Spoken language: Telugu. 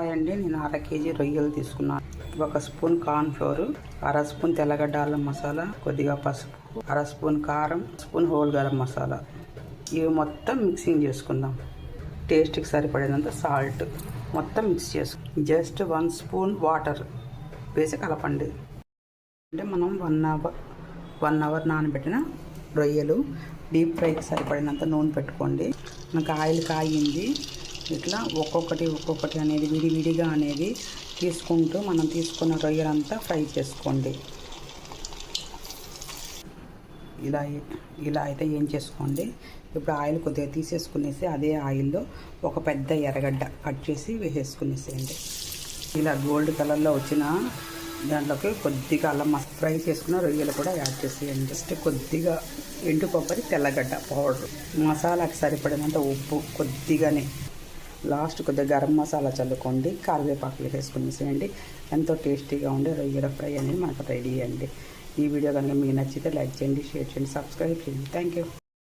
హాయ్ అండి నేను అర కేజీ రొయ్యలు తీసుకున్నాను. ఒక స్పూన్ కార్న్ ఫ్లోర్ అర స్పూన్ తెల్లగడ్డ అల్లం మసాలా కొద్దిగా పసుపు అర స్పూన్ కారం స్పూన్ హోల్ గరం మసాలా. ఇవి మొత్తం మిక్సింగ్ చేసుకుందాం. టేస్ట్కి సరిపడేంత సాల్ట్ మొత్తం మిక్స్ చేసుకుందాం. జస్ట్ వన్ స్పూన్ వాటర్ వేసి కలపండి. అంటే మనం వన్ అవర్ వన్ అవర్ నానబెట్టిన రొయ్యలు డీప్ ఫ్రైకి సరిపడినంత నూనె పెట్టుకోండి. మనకు ఆయిల్ కాగింది ఇట్లా ఒక్కొక్కటి ఒక్కొక్కటి అనేది విడివిడిగా అనేది తీసుకుంటూ మనం తీసుకున్న రొయ్యలంతా ఫ్రై చేసుకోండి. ఇలా ఇలా అయితే ఏం చేసుకోండి? ఇప్పుడు ఆయిల్ కొద్దిగా తీసేసుకునేసి అదే ఆయిల్లో ఒక పెద్ద ఎర్రగడ్డ కట్ చేసి వేసేసుకునేసేయండి. ఇలా గోల్డ్ కలర్లో వచ్చిన దాంట్లోకి కొద్దిగా అల్లం మస్తు ఫ్రై చేసుకున్న రొయ్యలు కూడా యాడ్ చేసేయండి. జస్ట్ కొద్దిగా ఎండు కొబ్బరి తెల్లగడ్డ పౌడర్. మసాలాకి సరిపడినంత ఉప్పు కొద్దిగానే. లాస్ట్ కొద్దిగా గరం మసాలా చల్లుకోండి కరివేపాకులు వేసుకునేసేయండి. ఎంతో టేస్టీగా ఉండే రొయ్యల ఫ్రై అనేది మనకు రెడీ అండి. ఈ వీడియో కనుక మీకు నచ్చితే లైక్ చేయండి షేర్ చేయండి సబ్స్క్రైబ్ చేయండి. Thank you